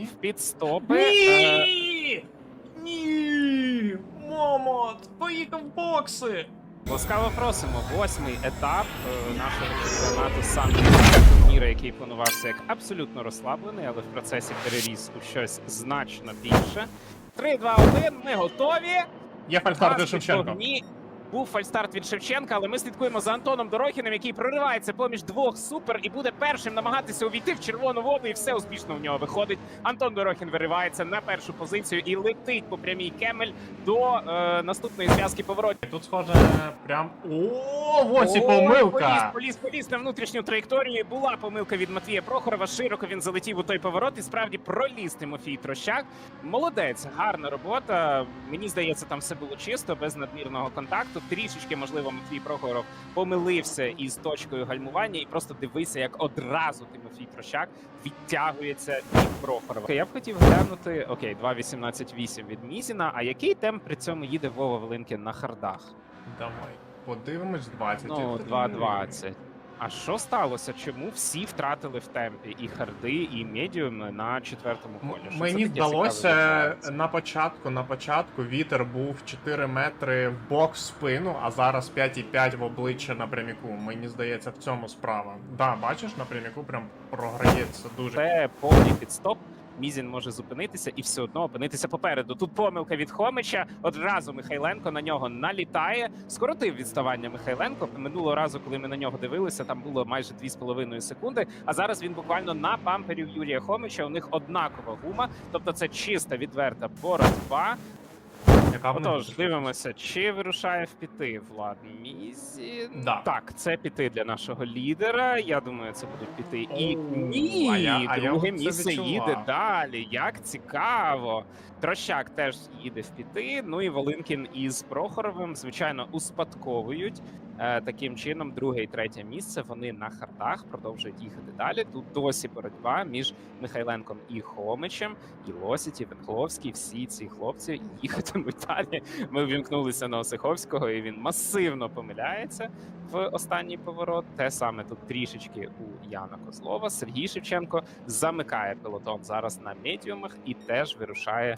І? підстопи. Е, Ні! Ні! Момот! Поїхав в бокси! Ласкаво просимо. Восьмий етап е, нашого чемпіонату сам турніру, який планувався як абсолютно розслаблений, але в процесі переріс у щось значно більше. 3, 2, 1, ми готові. Є фальстарт Шевченко. вогні. Був фальстарт від Шевченка, але ми слідкуємо за Антоном Дорохіним, який проривається поміж двох супер і буде першим намагатися увійти в червону воду, і все успішно в нього виходить. Антон Дорохін виривається на першу позицію і летить по прямій кемель до е, наступної зв'язки поворотів. Тут схоже прям. О, ось і помилка! Поліз, поліз, поліз на внутрішню траєкторію. Була помилка від Матвія Прохорова. Широко він залетів у той поворот і справді проліз Тимофій Трощак. Молодець, гарна робота. Мені здається, там все було чисто, без надмірного контакту. Трішечки, можливо, Матвій Прохоров помилився із точкою гальмування, і просто дивися, як одразу Тимофій Трощак відтягується від Прохорова. Я б хотів глянути. Окей, 2.18.8 від Мізіна. А який темп при цьому їде Вова Волинки на хардах? Давай. Подивимось 20. Ну, 2.20. А що сталося? Чому всі втратили в темпі і харди, і медіуми на четвертому колі? Що Мені це таке здалося відбувається? на початку, на початку вітер був 4 метри в бок в спину, а зараз 5,5 в обличчя напряміку. Мені здається, в цьому справа. Да, бачиш, напряміку прям програється дуже. Це повний підстоп. Мізін може зупинитися і все одно опинитися попереду. Тут помилка від Хомича. Одразу Михайленко на нього налітає. Скоротив відставання Михайленко. Минулого разу, коли ми на нього дивилися, там було майже 2,5 секунди. А зараз він буквально на пампері Юрія Хомича. У них однакова гума, тобто це чиста відверта боротьба. Яка Отож, дивимося, чи вирушає в піти Влад Мізі. Да. Так, це піти для нашого лідера. Я думаю, це будуть піти. І ні, а я- а я друге це місце відчував. їде далі. Як цікаво. Трощак теж їде в піти. Ну і Волинкін із Прохоровим, звичайно, успадковують. Е, таким чином, друге і третє місце вони на хардах продовжують їхати далі. Тут досі боротьба між Михайленком і Хомичем, і Лосіт, і Венкловський. Всі ці хлопці їхатимуть далі. Ми ввімкнулися на Осиховського, і він масивно помиляється в останній поворот. Те саме тут трішечки у Яна Козлова. Сергій Шевченко замикає пелотон зараз на медіумах і теж вирушає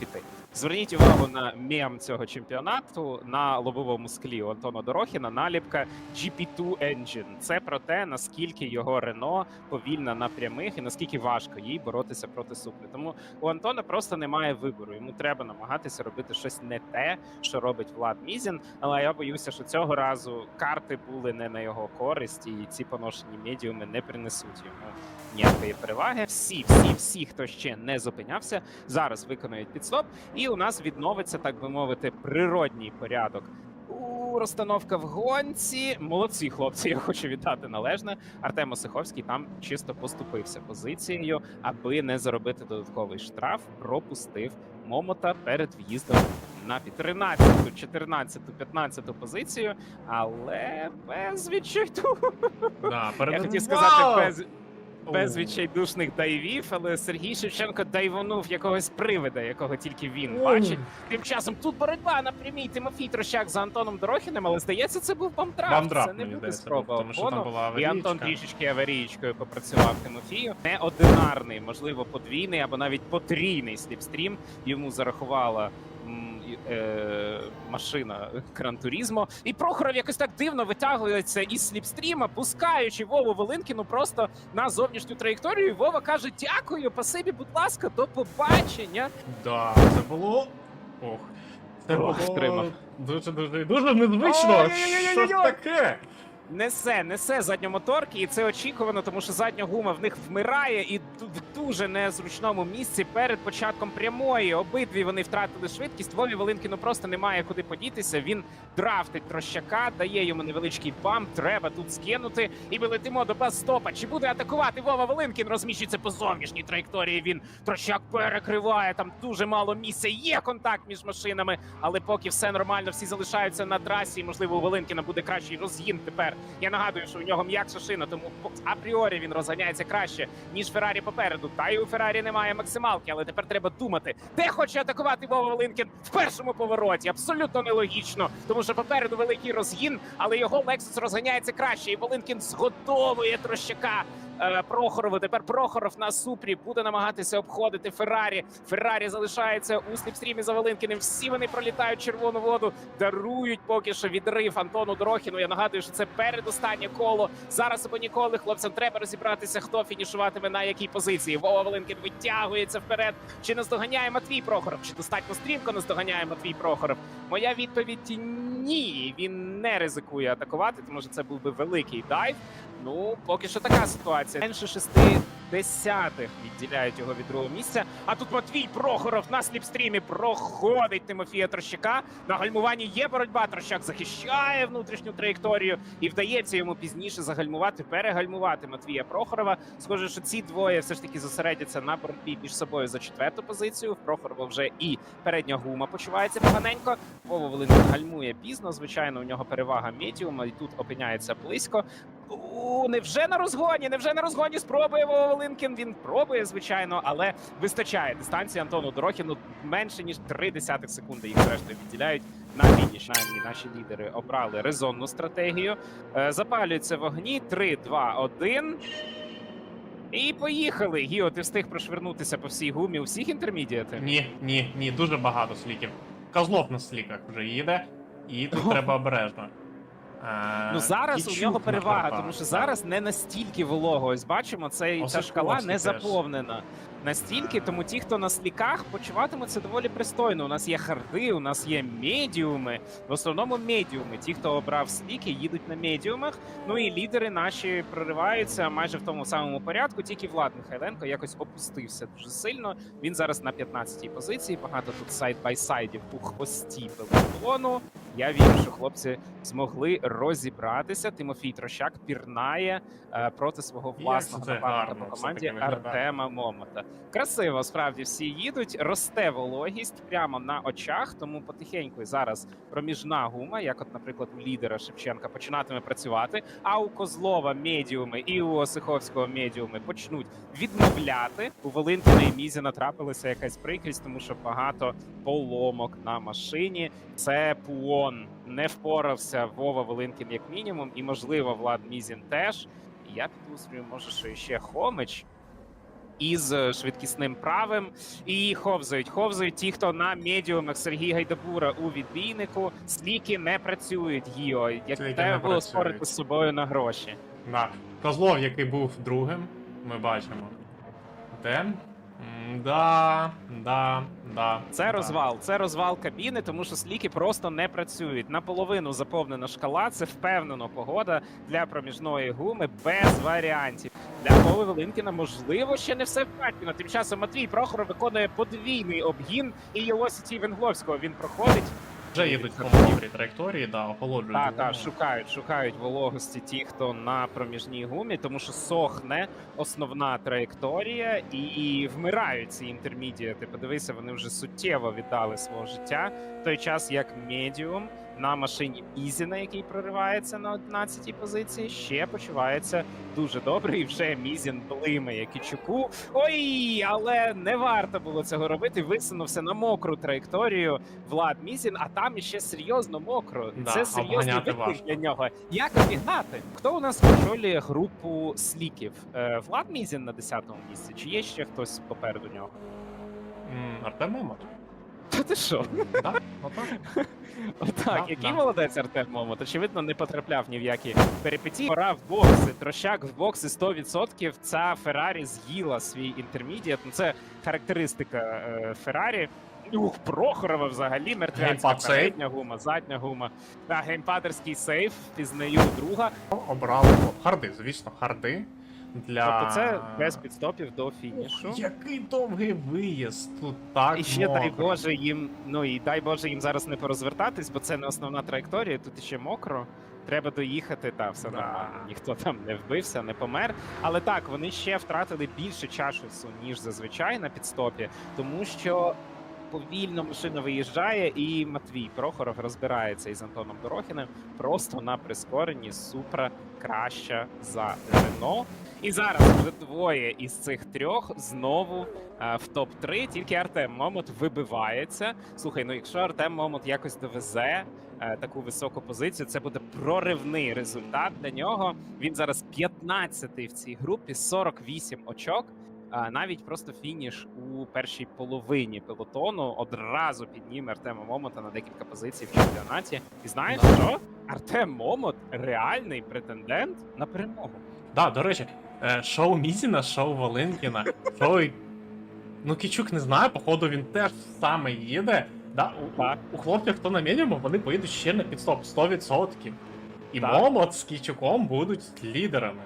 піти. Зверніть увагу на мем цього чемпіонату на лобовому склі у Антона Дорохіна. Наліпка GP2 Engine. Це про те, наскільки його Рено повільна на прямих і наскільки важко їй боротися проти Супри. Тому у Антона просто немає вибору. Йому треба намагатися робити щось не те, що робить Влад Мізін. Але я боюся, що цього разу карти були не на його користь, і ці поношені медіуми не принесуть йому ніякої переваги. Всі, всі, всі, хто ще не зупинявся, зараз виконують підстоп, і у нас відновиться, так би мовити, природній порядок. У розстановка в гонці. Молодці хлопці, я хочу віддати належне. Артем Осиховський там чисто поступився позицією, аби не заробити додатковий штраф. Пропустив Момота перед в'їздом на 13, 14, 15 позицію, але без відчуттю. Да, Я хотів сказати без, без відчайдушних дайвів, але Сергій Шевченко дайвонув якогось привида, якого тільки він бачить. Тим часом тут боротьба на прямій Тимофій Трощак за Антоном Дорохіним, але здається, це був бамдрафт. Це не буде спроба тому що там обгону. була І Антон трішечки аварієчкою попрацював Тимофію. Неодинарний, можливо, подвійний або навіть потрійний сліпстрім йому зарахувала. Е, машина Гран Турізмо. І Прохоров якось так дивно витягується із сліпстріма, пускаючи Вову Велинкіну просто на зовнішню траєкторію. І Вова каже: Дякую, пасибі, будь ласка, до побачення. Да, це було. Ох. Це було втримав. дуже дуже дуже незвично. Що таке? Несе, несе задньомоторки, і це очікувано, тому що задня гума в них вмирає і дуже незручному місці перед початком прямої. Обидві вони втратили швидкість. Вові Волинкіну просто немає куди подітися. Він драфтить трощака, дає йому невеличкий бамп. Треба тут скинути. І ми летимо до бас-стопа. Чи буде атакувати Вова Волинкін? Розміщується по зовнішній траєкторії. Він трощак перекриває. Там дуже мало місця. Є контакт між машинами, але поки все нормально, всі залишаються на трасі. І, можливо, у Волинкіна буде кращий розгін тепер. Я нагадую, що у нього м'якша шина, тому апріорі він розганяється краще ніж Феррарі попереду. Та й у Феррарі немає максималки, але тепер треба думати, де хоче атакувати Вова Волинкін в першому повороті. Абсолютно нелогічно, тому що попереду великий розгін, але його Лексус розганяється краще, і Волинкін згодовує трощака Прохорову. Тепер Прохоров на супрі буде намагатися обходити Феррарі. Феррарі залишається у сліпстрімі за Волинкіним. Всі вони пролітають червону воду, дарують поки що відрив Антону Дорохіну. Я нагадую, що це передостаннє коло. Зараз або ніколи хлопцям треба розібратися, хто фінішуватиме на якій позиції. Вова Волинкін витягується вперед. Чи наздоганяє Матвій Прохоров? Чи достатньо стрімко наздоганяє Матвій Прохоров? Моя відповідь ні. Він не ризикує атакувати, тому що це був би великий дайв. Ну, поки що така ситуація. Менше шести десятих відділяють його від другого місця. А тут Матвій Прохоров на сліпстрімі проходить Тимофія Трощака. На гальмуванні є боротьба. Трощак захищає внутрішню траєкторію і вдається йому пізніше загальмувати, перегальмувати Матвія Прохорова. Схоже, що ці двоє все ж таки зосередяться на боротьбі між собою за четверту позицію. В Прохорова вже і передня гума почувається поганенько. Вова Волинин гальмує пізно. Звичайно, у нього перевага медіума, і тут опиняється близько. У, невже на розгоні? Невже на розгоні спробує Волинкін? Він пробує, звичайно, але вистачає дистанції Антону Дорохіну менше ніж 3 десятих секунди. Їх зрештою відділяють на фініш. Наші, наші лідери обрали резонну стратегію. Е, запалюються вогні. 3, 2, 1. І поїхали. Гіо, ти встиг прошвернутися по всій гумі у всіх інтермідіатах? Ні, ні, ні, дуже багато сліків. Козлов на сліках вже їде, і тут треба обережно. Е, Ну зараз Кічук у нього перевага, карпах, тому що так. зараз не настільки волого. Ось бачимо, цей ця шкала не теж. заповнена. Настільки, тому ті, хто на сліках, почуватимуться доволі пристойно. У нас є харди, у нас є медіуми. В основному медіуми. Ті, хто обрав сліки, їдуть на медіумах. Ну і лідери наші прориваються майже в тому самому порядку. Тільки Влад Михайленко якось опустився дуже сильно. Він зараз на 15-й позиції. Багато тут сайд-бай-сайдів у хвості пелотону. Я вірю, що хлопці змогли розібратися. Тимофій Трощак пірнає е, проти свого власного це напарника по команді. Артема Момота. Красиво, справді всі їдуть. Росте вологість прямо на очах. Тому потихеньку зараз проміжна гума, як, от, наприклад, у лідера Шевченка, починатиме працювати. А у Козлова медіуми і у Осиховського медіуми почнуть відмовляти. У Волинкіна і Мізіна трапилася якась прикрість, тому що багато поломок на машині. Це Пуон не впорався Вова Волинкін як мінімум, і можливо Влад Мізін теж. І Я підозрюю, може, що ще Хомич із е, швидкісним правим. І ховзають. Ховзають ті, хто на медіумах Сергій Гайдабура у відбійнику. Сліки не працюють, Гіо. Як Сліки треба не було працюють. спорити з собою на гроші. Да. Козлов, який був другим, ми бачимо. Де? Да, да, да. Це да. розвал, це розвал кабіни, тому що сліки просто не працюють. Наполовину заповнена шкала. Це впевнено погода для проміжної гуми без варіантів. Для Вови Велинкіна можливо ще не все впевнено. Тим часом Матвій Прохоров виконує подвійний обгін і Єлосіті Венгловського. Він проходить. Вже їдуть по мокрій траєкторії, да, охолоджують. Так, так, шукають, шукають вологості ті, хто на проміжній гумі, тому що сохне основна траєкторія і вмирають ці інтермідіати. Подивися, вони вже суттєво віддали свого життя. В той час як медіум на машині Мізіна, який проривається на 11-й позиції, ще почувається дуже добре. І вже Мізін блимає Кічуку. Ой, але не варто було цього робити. Висунувся на мокру траєкторію Влад Мізін, а там іще серйозно мокро. Да, Це серйозний виклик для нього. Як обігнати? Хто у нас очолює групу сліків? Е, Влад Мізін на 10-му місці? Чи є ще хтось попереду нього? Артем Момот. Та ти що? Да, отак. Отак, Да, який да. молодець Артем Момот. Очевидно, не потрапляв ні в які перипетії. Пора в бокси. Трощак в бокси 100%. Ця Феррарі з'їла свій інтермідіат. Ну це характеристика е, Феррарі. Ух, Прохорова взагалі Геймпад сейф. передня гума, задня гума. Да, геймпадерський сейф, пізнаю друга. Обрали харди, звісно, харди. Для... Тобто це без підстопів до фінішу. Ух, Який довгий виїзд. Тут так І ще дай. Боже їм, ну і дай Боже їм зараз не порозвертатись, бо це не основна траєкторія, тут ще мокро. Треба доїхати, та все Да. нормально. Ніхто там не вбився, не помер. Але так, вони ще втратили більше часу, ніж зазвичай на підстопі, тому що повільно машина виїжджає, і Матвій Прохоров розбирається із Антоном Дорохіним просто на прискоренні Супра краща за Рено. І зараз вже двоє із цих трьох знову е, в топ 3 Тільки Артем Момот вибивається. Слухай, ну якщо Артем Момот якось довезе е, таку високу позицію, це буде проривний результат для нього. Він зараз 15-й в цій групі, 48 очок. А навіть просто фініш у першій половині пелотону одразу підніме Артема Момота на декілька позицій в чемпіонаті. І знаєш Да. що? Артем Момот реальний претендент на перемогу. Да, до речі, е, шоу Мізіна, шоу Волинкіна, шоу. Ну, Кічук не знаю, походу він теж саме їде. Да, у, Так. у хлопців, хто на мінімум, вони поїдуть ще на підстоп 100%. І Так. Момот з Кічуком будуть лідерами.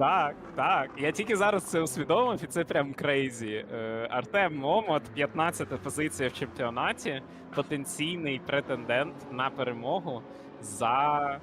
Так, так. Я тільки зараз це усвідомив, і це прям крейзі. Артем Момот, 15-та позиція в чемпіонаті, потенційний претендент на перемогу за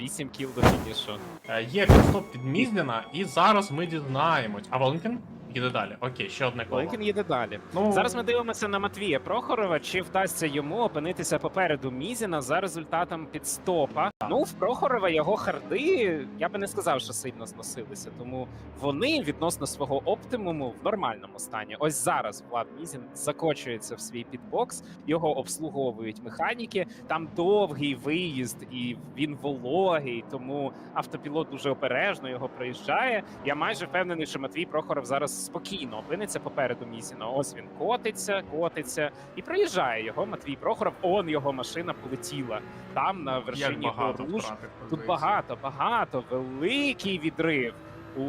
8 кіл до фінішу. Е, Є підступ від Мізліна, і зараз ми дізнаємось. А Волинкін їде далі. Окей, ще одне коло. Ленкін їде далі. Ну, Зараз ми дивимося на Матвія Прохорова. Чи вдасться йому опинитися попереду Мізіна за результатом підстопа? Ну, в Прохорова його харди, я би не сказав, що сильно зносилися, тому вони відносно свого оптимуму в нормальному стані. Ось зараз Влад Мізін закочується в свій підбокс, його обслуговують механіки. Там довгий виїзд, і він вологий, тому автопілот дуже обережно його проїжджає. Я майже впевнений, що Матвій Прохоров зараз спокійно опиниться попереду Мізіна. Ось він котиться, котиться і проїжджає його. Матвій Прохоров. Он його машина полетіла там на вершині Горуш. Тут багато, багато, великий відрив у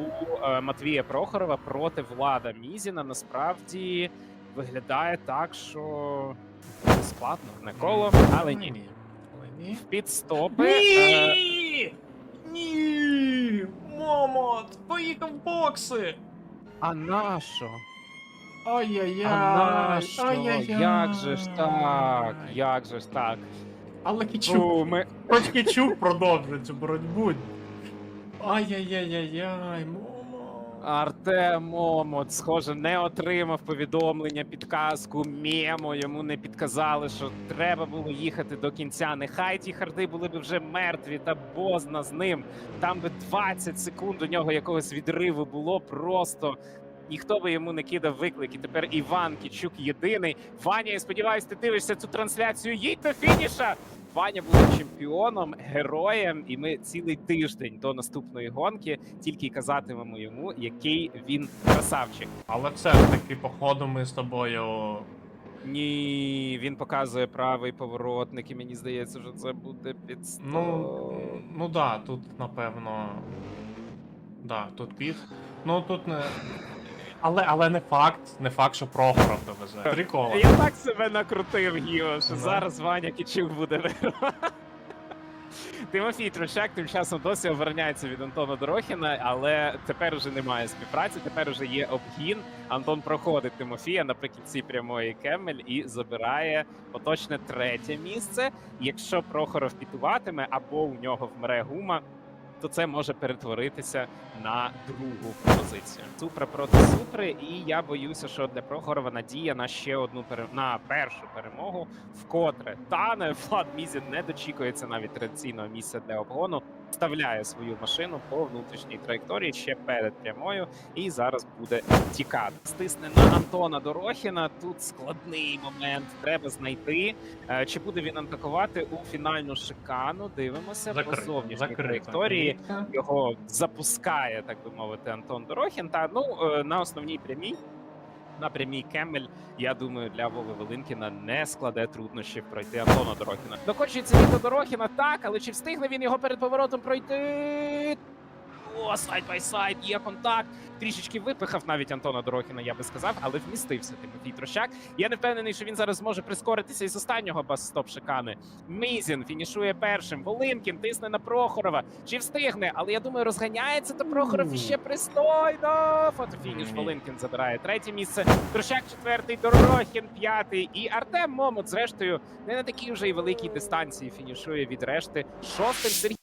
е, Матвія Прохорова проти Влада Мізіна. Насправді виглядає так, що складно не коло, але ні. Ні. Підстопи. е, Ні! Ні! Момот! Поїхав в бокси! А нащо? Ай-яй-яй! А нащо? Ай-яй-яй! Як же ж так? Як же ж так? Але Кічук, ми... хоч Кічук продовжує цю боротьбу. Ай-яй-яй-яй-яй! Артем Момот, схоже, не отримав повідомлення, підказку, мемо. Йому не підказали, що треба було їхати до кінця. Нехай ті харди були б вже мертві та бозна з ним. Там би 20 секунд у нього якогось відриву було просто. Ніхто би йому не кидав виклик. І тепер Іван Кічук єдиний. Ваня, я сподіваюся, ти дивишся цю трансляцію. Їдь до фініша! Ваня буде чемпіоном, героєм, і ми цілий тиждень до наступної гонки тільки казатимемо йому, який він красавчик. Але все ж таки, походу, ми з тобою. Ні, він показує правий поворотник, і мені здається, що це буде підстав. Ну, ну да, тут напевно. Да, тут під. Ну тут не. Але, але не факт, не факт, що Прохоров довезе. Три кола. Я так себе накрутив, Гіо, що зараз Ваня Кічук буде вигравати. Тимофій Трощак тим часом досі обороняється від Антона Дорохіна, але тепер уже немає співпраці, тепер уже є обгін. Антон проходить Тимофія наприкінці прямої Кемель і забирає поточне третє місце. Якщо Прохоров пітуватиме або у нього вмре гума, то це може перетворитися на другу позицію. Супра проти Супри, і я боюся, що для Прохорова надія на ще одну пере... на першу перемогу вкотре тане Влад Мізін не дочікується навіть традиційного місця для обгону. Вставляє свою машину по внутрішній траєкторії ще перед прямою, і зараз буде тікати. Стисне на Антона Дорохіна. Тут складний момент. Треба знайти. Е, Чи буде він атакувати у фінальну шикану? Дивимося по зовнішній закрита траєкторії його запускає, так би мовити, Антон Дорохін. Та ну е, на основній прямій. На прямій Кемель, я думаю, для Вови Велинкіна не складе труднощів пройти Антона Дорохіна. Докочується він до Дорохіна, так, але чи встигне він його перед поворотом пройти? О, сайд бай сайд, є контакт. Трішечки випихав навіть Антона Дорохіна, я би сказав, але вмістився Тимофій Трощак. Я не впевнений, що він зараз зможе прискоритися із останнього бас-стоп шикани. Мізін фінішує першим. Волинкін тисне на Прохорова. Чи встигне? Але я думаю, розганяється то Прохоров іще пристойно. Фотофініш Волинкін забирає третє місце. Трощак четвертий, Дорохін п'ятий. І Артем Момот, зрештою, не на такій вже й великій дистанції фінішує від решти. Шостим Сергій.